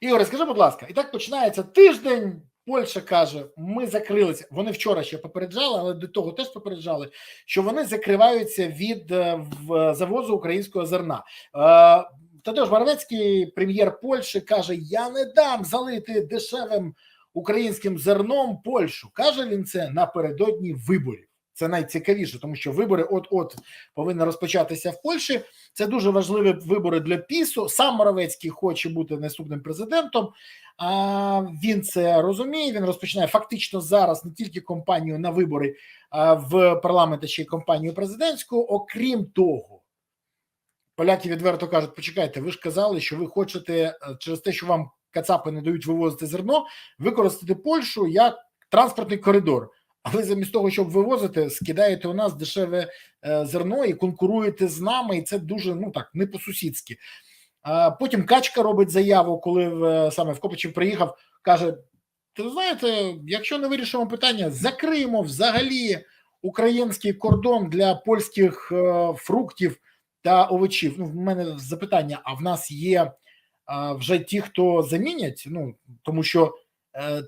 Ігоре, скажи, будь ласка, і так починається тиждень. Польща каже, ми закрилися. Вони вчора ще попереджали, але до того теж попереджали, що вони закриваються від е, завозу українського зерна. Е, Тадeusz Моровецький, прем'єр Польщі, каже: Я не дам залити дешевим українським зерном Польщу. Каже він це напередодні виборів. Це найцікавіше, тому що вибори от-от повинні розпочатися в Польщі. Це дуже важливі вибори для ПІСу. Сам Моровецький хоче бути наступним президентом. А він це розуміє. Він розпочинає фактично зараз не тільки кампанію на вибори в парламент, а ще й кампанію президентську. Окрім того, поляки відверто кажуть: почекайте, ви ж казали, що ви хочете е, через те, що вам кацапи не дають вивозити зерно, використати Польщу як транспортний коридор. А ви замість того, щоб вивозити, скидаєте у нас дешеве е, зерно і конкуруєте з нами, і це дуже ну так не по-сусідськи. Потім Качка робить заяву, коли в, саме в Копачів приїхав, каже: Ти знаєте, якщо не вирішимо питання, закриємо взагалі український кордон для польських е, фруктів та овочів. Ну, в мене запитання: а в нас є е, вже ті, хто замінять? Ну тому що е,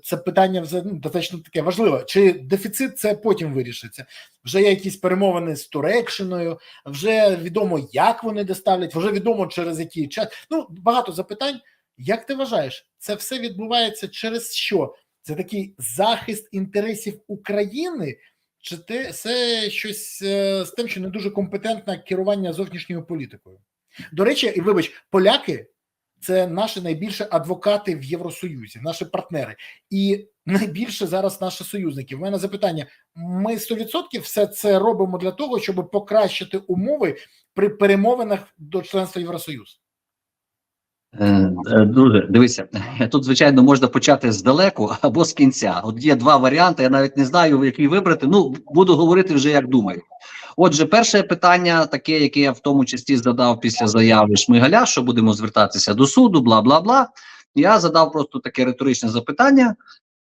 це питання вже ну, достатньо таке важливе. Чи дефіцит це потім вирішиться? Вже є якісь перемовини з Туреччиною, вже відомо, як вони доставлять, вже відомо через який час. Ну багато запитань. Як ти вважаєш, це все відбувається через що? Це такий захист інтересів України, чи це щось е, з тим, що не дуже компетентне керування зовнішньою політикою? До речі, і вибач, поляки це наші найбільші адвокати в Євросоюзі, наші партнери, і найбільше зараз наші союзники. В мене запитання: ми 100% все це робимо для того, щоб покращити умови при перемовинах до членства в Євросоюз. Е, е, Друже, дивися, тут звичайно можна почати здалеку або з кінця. От є два варіанти. Я навіть не знаю, який вибрати. Ну буду говорити вже як думаю. Отже, перше питання, таке, яке я в тому числі задав після заяви Шмигаля, що будемо звертатися до суду, бла бла бла. Я задав просто таке риторичне запитання.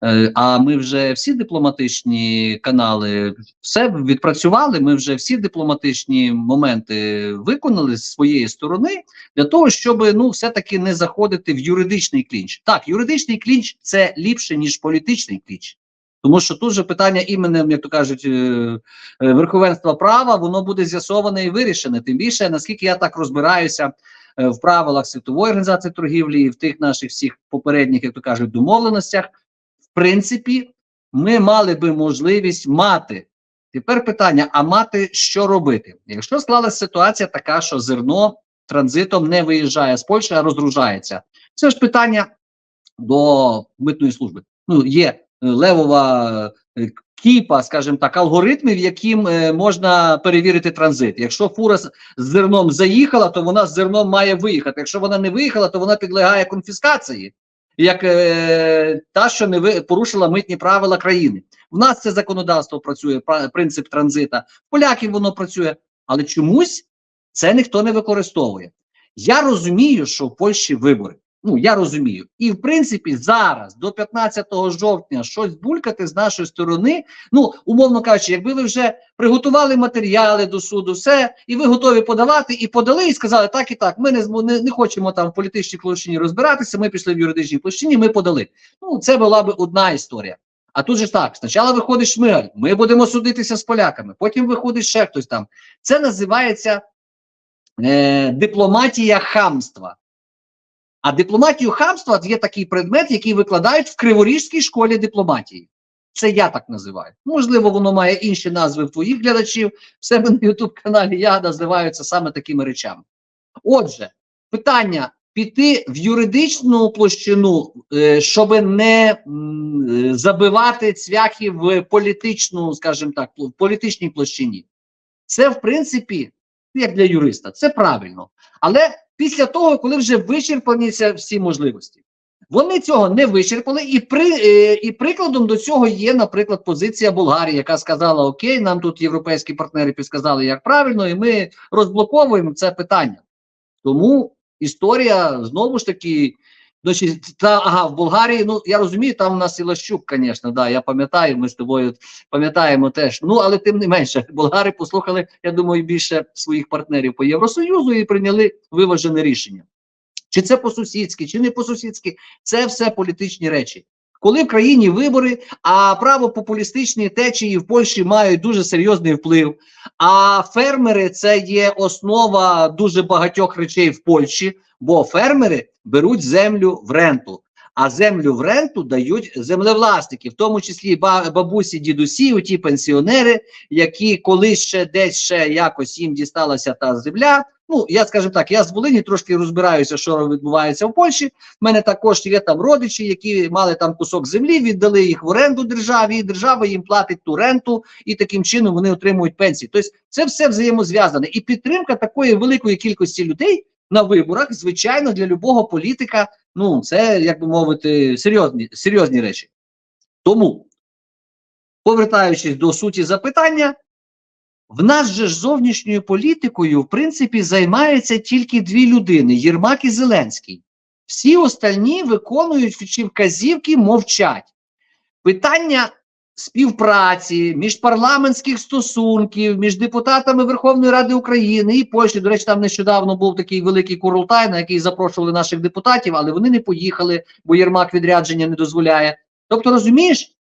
Е, А ми вже всі дипломатичні канали все відпрацювали. Ми вже всі дипломатичні моменти виконали з своєї сторони для того, щоб ну все-таки не заходити в юридичний клінч. Так, юридичний клінч це ліпше ніж політичний клінч. Тому що тут же питання іменем, як то кажуть, е, е, верховенства права, воно буде з'ясоване і вирішене. Тим більше, наскільки я так розбираюся е, в правилах світової організації торгівлі і в тих наших всіх попередніх, як то кажуть, домовленостях, в принципі, ми мали би можливість мати. Тепер питання: а мати що робити? Якщо склалася ситуація така, що зерно транзитом не виїжджає з Польщі, а розгружається. Це ж питання до митної служби. Ну, є левова е, кіпа, скажімо так, алгоритмів, яким е, можна перевірити транзит. Якщо фура з зерном заїхала, то вона з зерном має виїхати. Якщо вона не виїхала, то вона підлягає конфіскації, як е, та, що не порушила митні правила країни. В нас це законодавство працює, принцип транзита, поляків воно працює, але чомусь це ніхто не використовує. Я розумію, що в Польщі вибори. Ну, я розумію. І в принципі, зараз, до 15 жовтня, щось булькати з нашої сторони. Ну, умовно кажучи, якби ви вже приготували матеріали до суду, все, і ви готові подавати, і подали, і сказали, так і так, ми не, не, не хочемо там в політичній площині розбиратися, ми пішли в юридичній площині, ми подали. Ну, це була б одна історія. А тут же ж так: спочатку виходить Шмигаль, ми будемо судитися з поляками, потім виходить ще хтось там. Це називається е, дипломатія хамства. А дипломатію хамства є такий предмет, який викладають в Криворіжській школі дипломатії. Це я так називаю. Можливо, воно має інші назви в твоїх глядачів. В себе на Ютуб каналі я називаю це саме такими речами. Отже, питання піти в юридичну площину, е, щоб не е, забивати цвяхи в політичну, скажімо так, в політичній площині. Це, в принципі, як для юриста, це правильно. Але після того, коли вже вичерпаніся всі можливості, вони цього не вичерпали, і при е, і прикладом до цього є, наприклад, позиція Болгарії, яка сказала: Окей, нам тут європейські партнери підсказали, як правильно, і ми розблоковуємо це питання. Тому історія знову ж таки. Значить, та ага, в Болгарії, ну я розумію, там у нас і Лащук, звісно, да, я пам'ятаю, ми з тобою пам'ятаємо теж. Ну, але тим не менше, болгари послухали, я думаю, більше своїх партнерів по Євросоюзу і прийняли виважене рішення. Чи це по-сусідськи, чи не по-сусідськи, це все політичні речі. Коли в країні вибори, а правопопулістичні течії в Польщі мають дуже серйозний вплив, а фермери це є основа дуже багатьох речей в Польщі, бо фермери беруть землю в ренту. А землю в ренту дають землевласники, в тому числі ба- бабусі, дідусі, оті пенсіонери, які колись ще десь ще якось їм дісталася та земля. Ну я скажу так, я з Волині трошки розбираюся, що відбувається в Польщі. У мене також є там родичі, які мали там кусок землі, віддали їх в оренду державі, і держава їм платить ту ренту, і таким чином вони отримують пенсії. Тобто це все взаємозв'язане. І підтримка такої великої кількості людей на виборах, звичайно, для любого політика, ну це як би мовити, серйозні, серйозні речі. Тому, повертаючись до суті запитання, в нас же ж зовнішньою політикою, в принципі, займаються тільки дві людини: Єрмак і Зеленський. Всі остальні виконують чи вказівки, мовчать. Питання співпраці, міжпарламентських стосунків, між депутатами Верховної Ради України і Польщі. До речі, там нещодавно був такий великий курултай, на який запрошували наших депутатів, але вони не поїхали, бо Єрмак відрядження не дозволяє. Тобто, розумієш,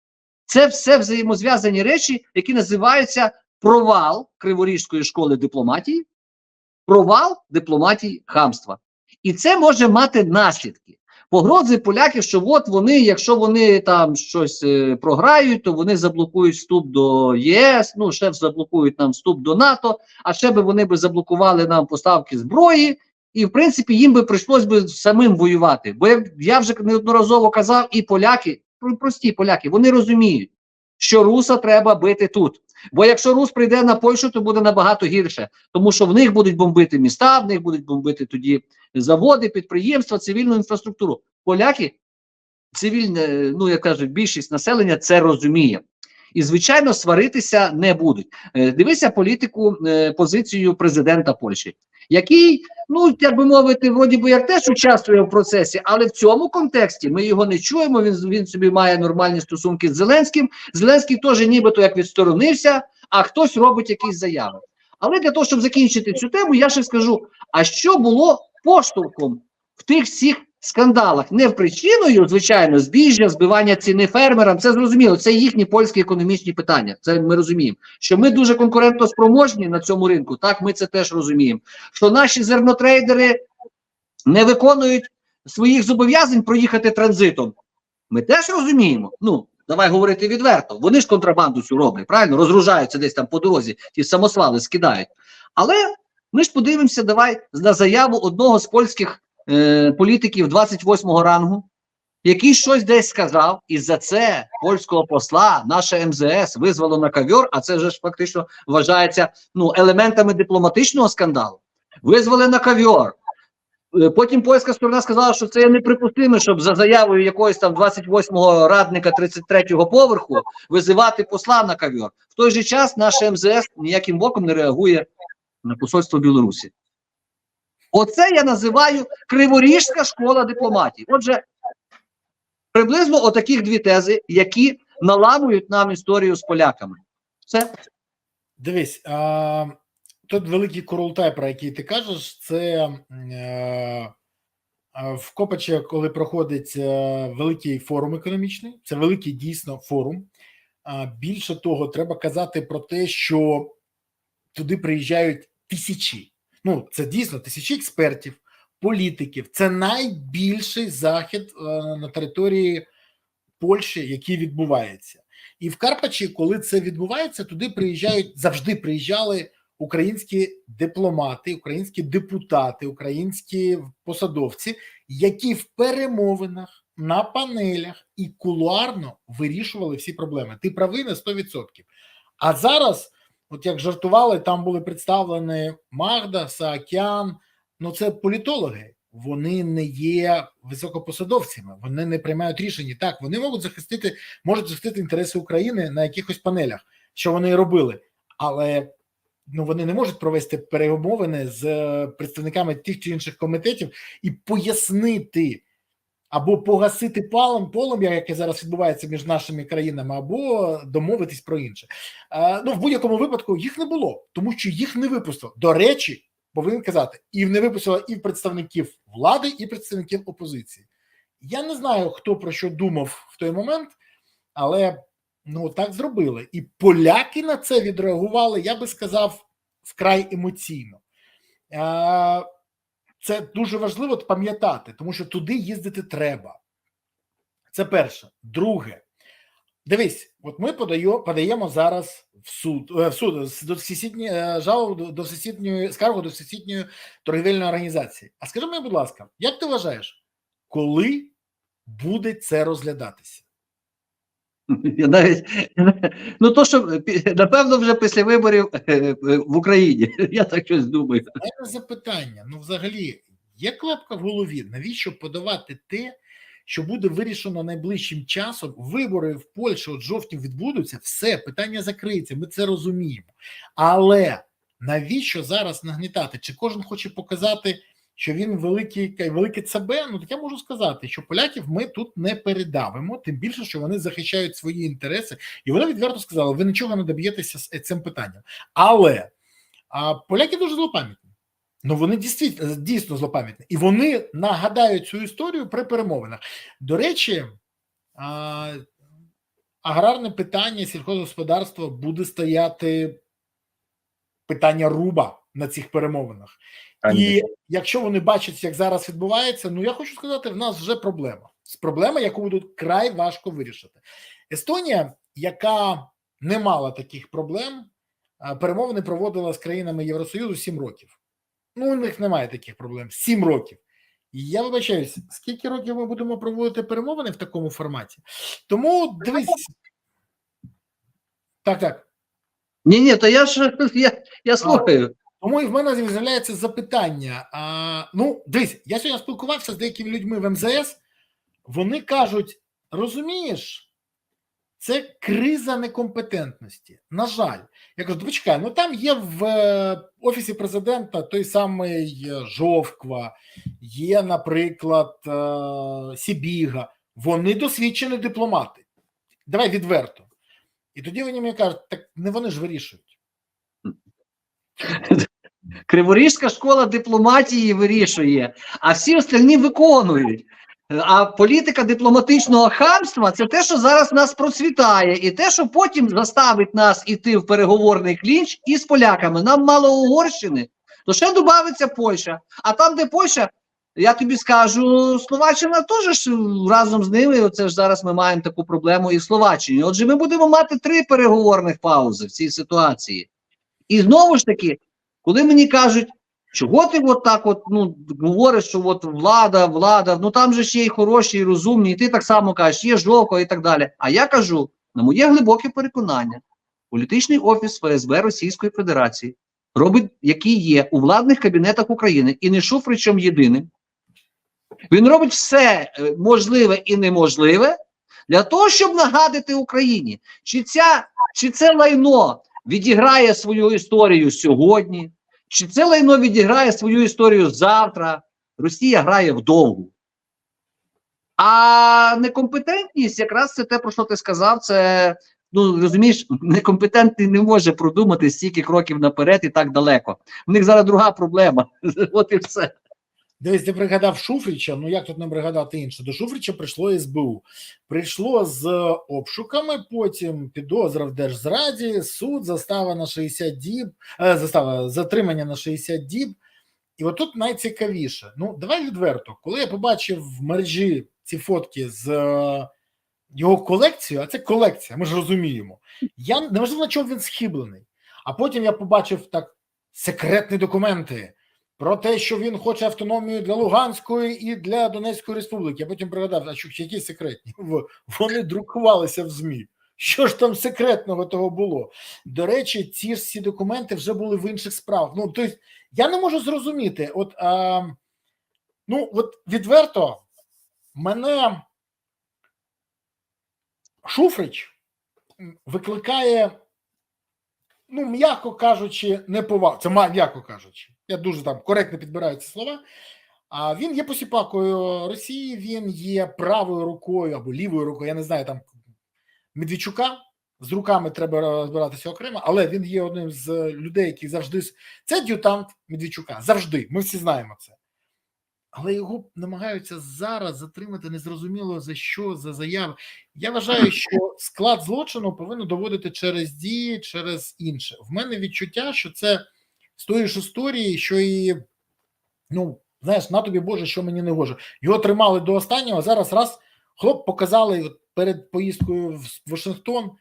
це все взаємозв'язані речі, які називаються провал Криворізької школи дипломатії, провал дипломатії хамства. І це може мати наслідки. Погрози поляків, що от вони, якщо вони там щось е, програють, то вони заблокують вступ до ЄС, ну ще заблокують нам вступ до НАТО, а ще би вони би заблокували нам поставки зброї, і в принципі їм би прийшлось би самим воювати. Бо як я вже неодноразово казав, і поляки, про- прості поляки, вони розуміють, що руса треба бити тут. Бо якщо Рус прийде на Польщу, то буде набагато гірше, тому що в них будуть бомбити міста, в них будуть бомбити тоді заводи, підприємства, цивільну інфраструктуру. Поляки, цивільне, ну як кажуть, більшість населення це розуміє. І, звичайно, сваритися не будуть. Е, Дивися політику, е, позицію президента Польщі, який, ну як би мовити, вроді би як теж участвує в процесі, але в цьому контексті ми його не чуємо. Він він собі має нормальні стосунки з Зеленським. Зеленський теж нібито як відсторонився, а хтось робить якісь заяви. Але для того, щоб закінчити цю тему, я ще скажу: а що було поштовхом в тих всіх скандалах? Не в причиною, звичайно, збіжжя, збивання ціни фермерам. Це зрозуміло. Це їхні польські економічні питання. Це ми розуміємо. Що ми дуже конкурентоспроможні на цьому ринку. Так, ми це теж розуміємо. Що наші зернотрейдери не виконують своїх зобов'язань проїхати транзитом. Ми теж розуміємо. Ну, давай говорити відверто. Вони ж контрабанду цю роблять, правильно? Розгружаються десь там по дорозі, ті самосвали скидають. Але ми ж подивимося, давай на заяву одного з польських е, політиків 28-го рангу, який щось десь сказав, і за це польського посла наше МЗС визвало на ковер, а це вже ж фактично вважається ну, елементами дипломатичного скандалу. Визвали на ковер. Е, Потім польська сторона сказала, що це є неприпустимо, щоб за заявою якогось там 28-го радника 33-го поверху визивати посла на ковер. В той же час наше МЗС ніяким боком не реагує на посольство Білорусі. Оце я називаю Криворіжська школа дипломатії. Отже, приблизно отаких дві тези, які наламують нам історію з поляками. Все. Дивись, а, тут великий курултай, про який ти кажеш, це е, а, в Копачі, коли проходить е, великий форум економічний, це великий дійсно форум. А, більше того, треба казати про те, що туди приїжджають тисячі. Ну, це дійсно тисячі експертів, політиків. Це найбільший захід е, на території Польщі, який відбувається. І в Карпачі, коли це відбувається, туди приїжджають завжди приїжджали українські дипломати, українські депутати, українські посадовці, які в перемовинах на панелях і кулуарно вирішували всі проблеми. Ти правий на 100%. А зараз, от як жартували, там були представлені Магда, Саакян. Ну це політологи. Вони не є високопосадовцями, вони не приймають рішення. Так, вони можуть захистити, можуть захистити інтереси України на якихось панелях, що вони і робили, але ну вони не можуть провести перемовини з е, представниками тих чи інших комітетів і пояснити або погасити палом полум'я, яке зараз відбувається між нашими країнами, або домовитись про інше. Ну в будь-якому випадку їх не було, тому що їх не випустили. До речі, повинен казати, і не випустила і представників влади, і представників опозиції. Я не знаю, хто про що думав в той момент, але ну так зробили. І поляки на це відреагували, я би сказав, вкрай емоційно. Це дуже важливо пам'ятати, тому що туди їздити треба. Це перше. Друге, дивись, от ми подаю, подаємо зараз в суд е, в суд до всесвітньої е, жалобу до, всесвітньої скаргу до всесвітньої торгівельної організації. А скажи мені, будь ласка, як ти вважаєш, коли буде це розглядатися? Я навіть ну то, що напевно вже після виборів е, е, в Україні. Я так щось думаю. Мене запитання: ну, взагалі, є клепка в голові, навіщо подавати те, що буде вирішено найближчим часом? Вибори в Польщі от жовтні відбудуться, все питання закриється. Ми це розуміємо. Але навіщо зараз нагнітати? Чи кожен хоче показати, що він великий велике ЦБ? Ну так я можу сказати, що поляків ми тут не передавимо, тим більше, що вони захищають свої інтереси, і вони відверто сказали: ви нічого не доб'єтеся з цим питанням. Але а поляки дуже злопам'ятні. Ну вони дійсно, дійсно злопам'ятні, і вони нагадають цю історію при перемовинах. До речі, а, аграрне питання сільхозгосподарства буде стояти питання руба на цих перемовинах. І якщо вони бачать, як зараз відбувається, ну я хочу сказати, в нас вже проблема. З проблема, яку буде край важко вирішити. Естонія, яка не мала таких проблем, перемовини проводила з країнами Євросоюзу 7 років. Ну, у них немає таких проблем. 7 років. І я вибачаюсь, скільки років ми будемо проводити перемовини в такому форматі? Тому дивись. Так, так. Ні, ні, то я ж я, я слухаю. Тому і в мене з'являється запитання. А, ну, дивись, я сьогодні спілкувався з деякими людьми в МЗС. Вони кажуть: розумієш, це криза некомпетентності. На жаль, я кажу, почекай, ну там є в е, офісі президента той самий е, Жовква, є, наприклад, е, Сібіга. Вони досвідчені дипломати. Давай відверто. І тоді вони мені кажуть, так не вони ж вирішують. Криворізька школа дипломатії вирішує, а всі остальні виконують. А політика дипломатичного хамства це те, що зараз нас процвітає, і те, що потім заставить нас іти в переговорний клінч із поляками. Нам мало Угорщини, то ще додається Польща. А там, де Польща, я тобі скажу, Словаччина теж разом з ними. Оце ж зараз ми маємо таку проблему і в Словаччині. Отже, ми будемо мати три переговорних паузи в цій ситуації. І знову ж таки, коли мені кажуть, чого ти от так от, ну, говориш, що от влада, влада, ну там же є і хороші, і розумні, і ти так само кажеш, є жовко і так далі. А я кажу, на моє глибоке переконання, політичний офіс ФСБ Російської Федерації робить, який є у владних кабінетах України, і не Шуфричем єдиним. Він робить все е, можливе і неможливе для того, щоб нагадати Україні, чи, ця, чи це лайно відіграє свою історію сьогодні, чи це лайно відіграє свою історію завтра. Росія грає вдовгу. А некомпетентність, якраз це те, про що ти сказав, це. Ну, розумієш, некомпетентний не може продумати стільки кроків наперед і так далеко. У них зараз друга проблема. От і все. Дивись, ти пригадав Шуфрича. Ну як тут не пригадати інше? До Шуфрича прийшло СБУ. Прийшло з обшуками, потім підозра в держзраді, суд, застава на 60 діб, е, застава затримання на 60 діб. І отут найцікавіше. Ну, давай відверто, коли я побачив в мережі ці фотки з е, його колекцією, а це колекція, ми ж розуміємо. Я неважливо, на чому він схиблений. А потім я побачив так секретні документи про те, що він хоче автономію для Луганської і для Донецької республіки. Я потім пригадав, а що які секретні? Вони друкувалися в ЗМІ. Що ж там секретного того було? До речі, ці ж всі документи вже були в інших справах. Ну, тобто, я не можу зрозуміти, от а, ну, от відверто, мене Шуфрич викликає, ну, м'яко кажучи, неповагу. Це м'яко кажучи. Я дуже там коректно підбираю ці слова. А він є посіпакою Росії, він є правою рукою або лівою рукою, я не знаю там Медведчука з руками треба розбиратися окремо, але він є одним з людей, який завжди це дютант Медведчука. Завжди. Ми всі знаємо це. Але його намагаються зараз затримати незрозуміло за що, за заяви. Я вважаю, що склад злочину повинен доводити через дії, через інше. В мене відчуття, що це з тої ж історії, що і ну знаєш, на тобі Боже, що мені не гоже. Його тримали до останнього. а Зараз раз хлоп показали перед поїздкою в Вашингтон.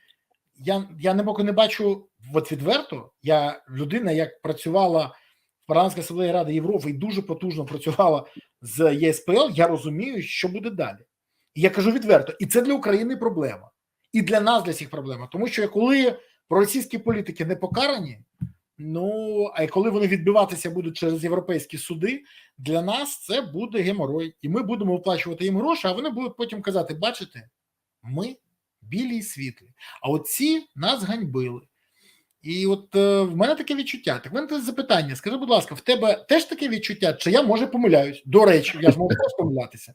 Я, я не поки не бачу от відверто. Я людина, як працювала в парламентській асамблеї Ради Європи і дуже потужно працювала з ЄСПЛ. Я розумію, що буде далі. І я кажу відверто, і це для України проблема, і для нас для всіх проблема. Тому що коли проросійські політики не покарані, ну а коли вони відбиватися будуть через європейські суди, для нас це буде геморой, і ми будемо виплачувати їм гроші, а вони будуть потім казати: бачите, ми білі і світлі, а оці нас ганьбили. І от е, в мене таке відчуття. Так в мене запитання. Скажи, будь ласка, в тебе теж таке відчуття, чи я може помиляюсь? До речі, я ж можу теж помилятися.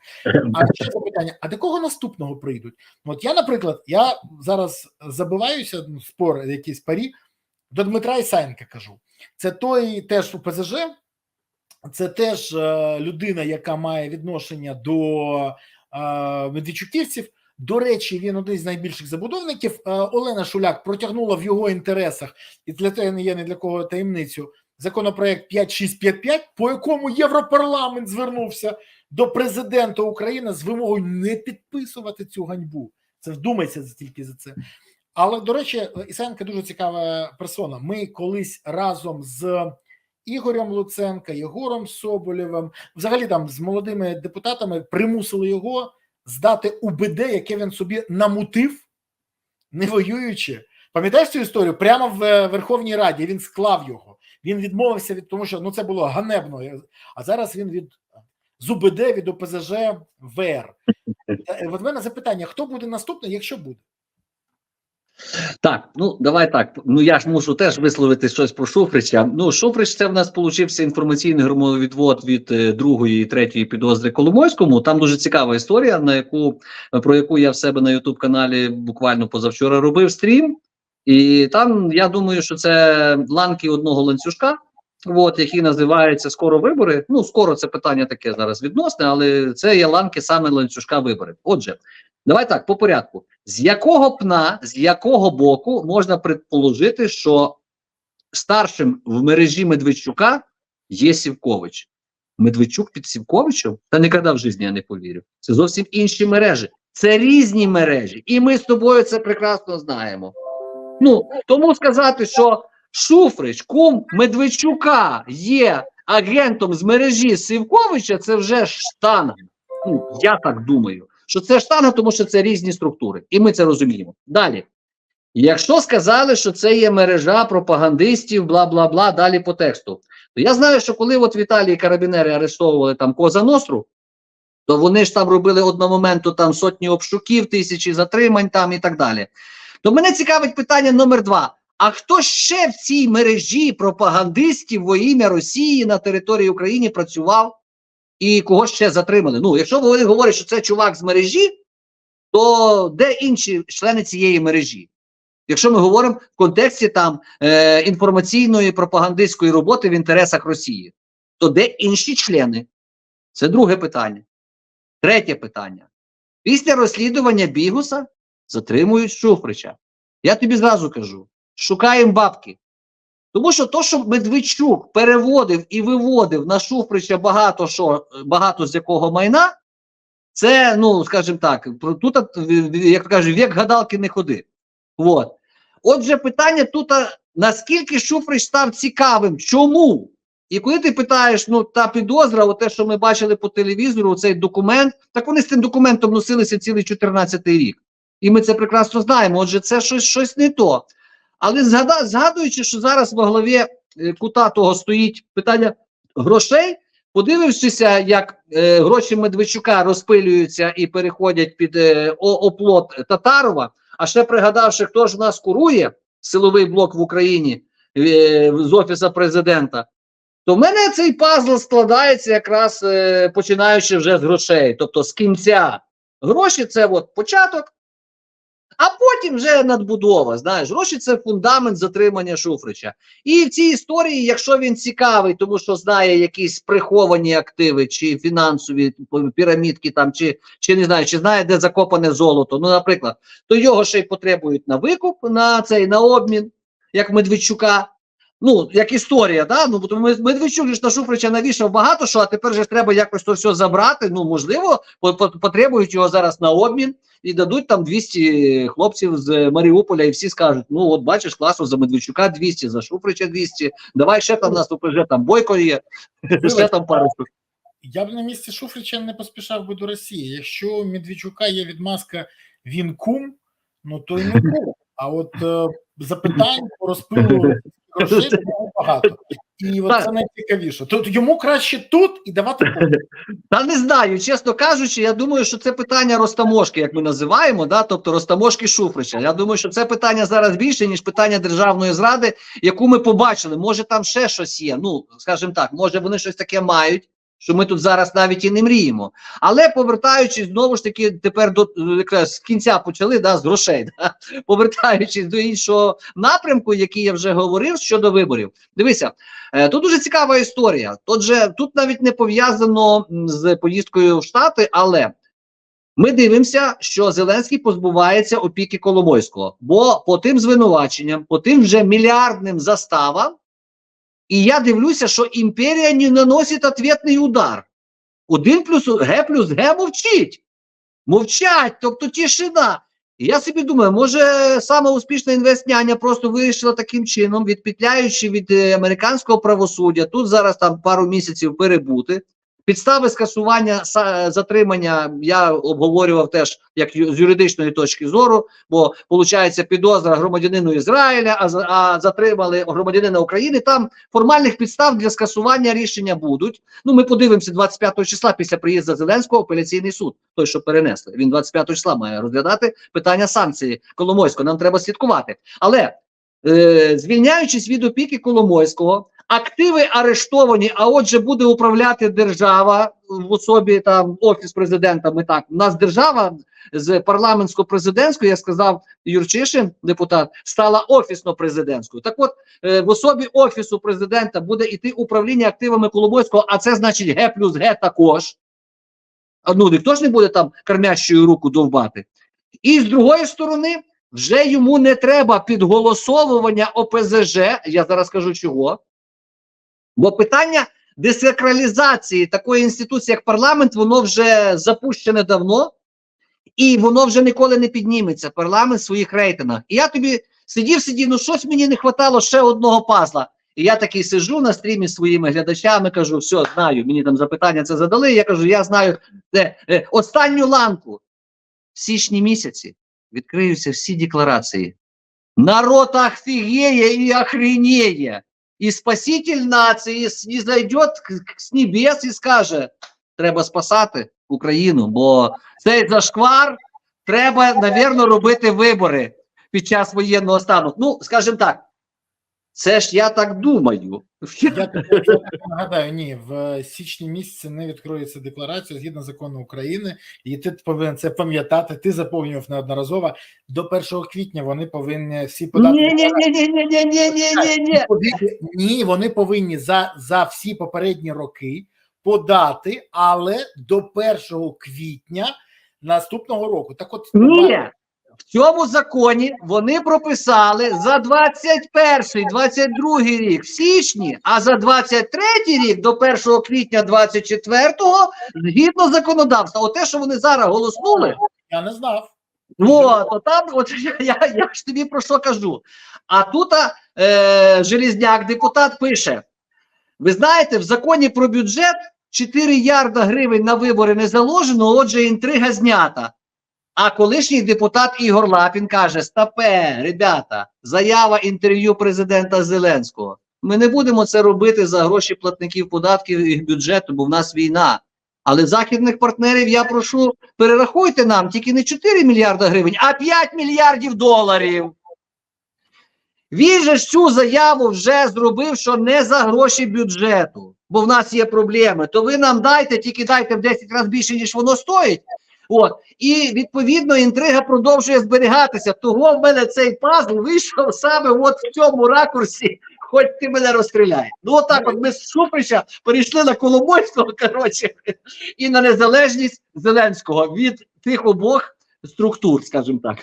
А ще запитання: а до кого наступного прийдуть? От я, наприклад, я зараз забиваюся ну, спор, якісь парі до Дмитра Ісаєнка кажу. Це той теж у ПЗЖ, це теж е, людина, яка має відношення до е, медведчуківців. До речі, він один з найбільших забудовників. Е, Олена Шуляк протягнула в його інтересах, і для того не є ні для кого таємницю. Законопроект 5655, по якому Європарламент звернувся до президента України з вимогою не підписувати цю ганьбу. Це вдумайся тільки за це. Але до речі, Ісенка дуже цікава персона. Ми колись разом з Ігорем Луценка, Єгором Соболєвим, взагалі там з молодими депутатами примусили його здати УБД, яке він собі намутив, не воюючи. Пам'ятаєш цю історію? Прямо в е, Верховній Раді він склав його. Він відмовився від тому, що ну це було ганебно. А зараз він від з УБД від ОПЗЖ ВР. Е, От в мене запитання: хто буде наступний, якщо буде? Так, ну давай так. Ну я ж мушу теж висловити щось про Шуфрича. Ну, Шуфрич це в нас получився інформаційний громовідвод від е, другої і третьої підозри Коломойському. Там дуже цікава історія, на яку про яку я в себе на Ютуб каналі буквально позавчора робив стрім. І там я думаю, що це ланки одного ланцюжка, от, які називаються скоро вибори. Ну, скоро це питання таке зараз відносне, але це є ланки саме ланцюжка виборів. Отже, давай так по порядку. З якого пна, з якого боку можна предположити, що старшим в мережі Медведчука є Сівкович? Медведчук під Сівковичем? Та ніколи в житті я не повірю. Це зовсім інші мережі. Це різні мережі. І ми з тобою це прекрасно знаємо. Ну, тому сказати, що Шуфрич, кум Медведчука є агентом з мережі Сівковича, це вже штанга. Ну, я так думаю що це штанга, тому що це різні структури, і ми це розуміємо. Далі, якщо сказали, що це є мережа пропагандистів, бла бла бла, далі по тексту, то я знаю, що коли от в Італії карабінери арештовували там Коза Ностру, то вони ж там робили одного моменту там сотні обшуків, тисячі затримань там і так далі. То мене цікавить питання номер два. А хто ще в цій мережі пропагандистів во ім'я Росії на території України працював? І кого ще затримали. Ну, якщо вони говорять, що це чувак з мережі, то де інші члени цієї мережі? Якщо ми говоримо в контексті там е, інформаційної пропагандистської роботи в інтересах Росії, то де інші члени? Це друге питання. Третє питання. Після розслідування Бігуса затримують Шуфрича. Я тобі зразу кажу: шукаємо бабки. Тому що то, що Медведчук переводив і виводив на Шуфрича багато що, багато з якого майна, це, ну, скажімо так, тут, як то кажуть, вік гадалки не ходи. От. Отже, питання тут, наскільки Шуфрич став цікавим, чому? І коли ти питаєш, ну та підозра, те, що ми бачили по телевізору, цей документ, так вони з цим документом носилися цілий 14-й рік. І ми це прекрасно знаємо. Отже, це щось, щось не то. Але згадуючи, що зараз во главі е, кута того стоїть питання грошей, подивившися, як е, гроші Медведчука розпилюються і переходять під е, оплот Татарова, а ще пригадавши, хто ж в нас курує силовий блок в Україні з офіса президента, то в мене цей пазл складається якраз починаючи вже з грошей, тобто з кінця. Гроші це от початок, А потім вже надбудова. Знаєш, гроші це фундамент затримання Шуфрича. І в цій історії, якщо він цікавий, тому що знає якісь приховані активи чи фінансові пірамідки, там чи, чи не знаю, чи знає, де закопане золото. Ну, наприклад, то його ще й потребують на викуп, на цей на обмін, як Медведчука. Ну, як історія, да? Ну, бо Медведчук ж на Шуфрича навішав багато що, а тепер же треба якось то все забрати. Ну, можливо, по- по- потребують його зараз на обмін і дадуть там 200 хлопців з Маріуполя, і всі скажуть: ну, от бачиш, класно, за Медведчука 200, за Шуфрича 200, давай ще там нас вже там Бойко є, ще там пару. Я б на місці Шуфрича не поспішав би до Росії. Якщо у Медведчука є відмазка він кум, ну то й не кум. А от е, запитань по розпилу грошей багато. І от це найцікавіше. Тут йому краще тут і давати. Та не знаю, чесно кажучи, я думаю, що це питання розтаможки, як ми називаємо, да, тобто розтаможки Шуфрича. Я думаю, що це питання зараз більше, ніж питання державної зради, яку ми побачили. Може, там ще щось є. Ну, скажімо так, може вони щось таке мають, що ми тут зараз навіть і не мріємо. Але повертаючись знову ж таки, тепер до якраз з кінця почали да, з грошей, да, повертаючись до іншого напрямку, який я вже говорив щодо виборів. Дивися, Е, Тут дуже цікава історія. Тут же тут навіть не пов'язано з поїздкою в Штати, але ми дивимося, що Зеленський позбувається опіки Коломойського, бо по тим звинуваченням, по тим вже мільярдним заставам, і я дивлюся, що імперія не наносить ответний удар. Один плюс Г плюс Г мовчить. Мовчать, тобто тишина. І я собі думаю, може саме успішна інвестняня просто вирішила таким чином, відпетляючи від е, американського правосуддя, тут зараз там пару місяців перебути. Підстави скасування затримання я обговорював теж як з юридичної точки зору, бо виходить підозра громадянину Ізраїля, а, а затримали громадянина України. Там формальних підстав для скасування рішення будуть. Ну, ми подивимося 25 числа після приїзду Зеленського апеляційний суд, той, що перенесли. Він 25 числа має розглядати питання санкції Коломойського. Нам треба слідкувати. Але е, звільняючись від опіки Коломойського, активи арештовані, а отже, буде управляти держава в особі там офіс президента. Ми так у нас держава з парламентсько-президентської, я сказав Юрчишин, депутат, стала офісно-президентською. Так от е, в особі офісу президента буде йти управління активами Коломойського, а це значить Г плюс Г також. Ну ніхто ж не буде там кормящою руку довбати. І з другої сторони, вже йому не треба підголосовування ОПЗЖ. Я зараз скажу чого. Бо питання десакралізації такої інституції, як парламент, воно вже запущене давно, і воно вже ніколи не підніметься. Парламент в своїх рейтингах. І я тобі сидів, сидів, ну щось мені не хватало ще одного пазла. І я такий сижу на стрімі з своїми глядачами, кажу, все, знаю, мені там запитання це задали. Я кажу, я знаю де, е, останню ланку. В січні місяці відкриються всі декларації. Народ офігіє і охренеє. І спаситель нації не зайде з небес і скаже: треба спасати Україну, бо цей зашквар треба, навірно, робити вибори під час воєнного стану. Ну, скажімо так, це ж я так думаю. Я нагадаю, ні, в січні місяці не відкроється декларація згідно закону України, і ти повинен це пам'ятати. Ти заповнював неодноразово. До 1 квітня вони повинні всі подати. Ні, ні, ні, ні, ні, ні, ні, ні, ні. Ні, вони повинні за, за всі попередні роки подати, але до 1 квітня наступного року. Так от Ні. В цьому законі вони прописали за 21 22 рік в січні, а за 23 рік до 1 квітня 24-го згідно законодавства. Оте, що вони зараз голоснули, я не знав. от, то там, от я, я, я ж тобі про що кажу. А тут е, Желізняк, депутат, пише: ви знаєте, в законі про бюджет 4 ярда гривень на вибори не заложено, отже, інтрига знята. А колишній депутат Ігор Лапін каже: Стапе, ребята, заява інтерв'ю президента Зеленського. Ми не будемо це робити за гроші платників податків і бюджету, бо в нас війна. Але західних партнерів я прошу, перерахуйте нам тільки не 4 мільярда гривень, а 5 мільярдів доларів. Він же ж цю заяву вже зробив, що не за гроші бюджету, бо в нас є проблеми. То ви нам дайте, тільки дайте в 10 разів більше, ніж воно стоїть. От і відповідно інтрига продовжує зберігатися. Того в мене цей пазл вийшов саме от в цьому ракурсі. Хоч ти мене розстріляє. Ну отак, от ми з Шуприча перейшли на Коломойського, коротше, і на незалежність Зеленського від тих обох структур, скажімо так.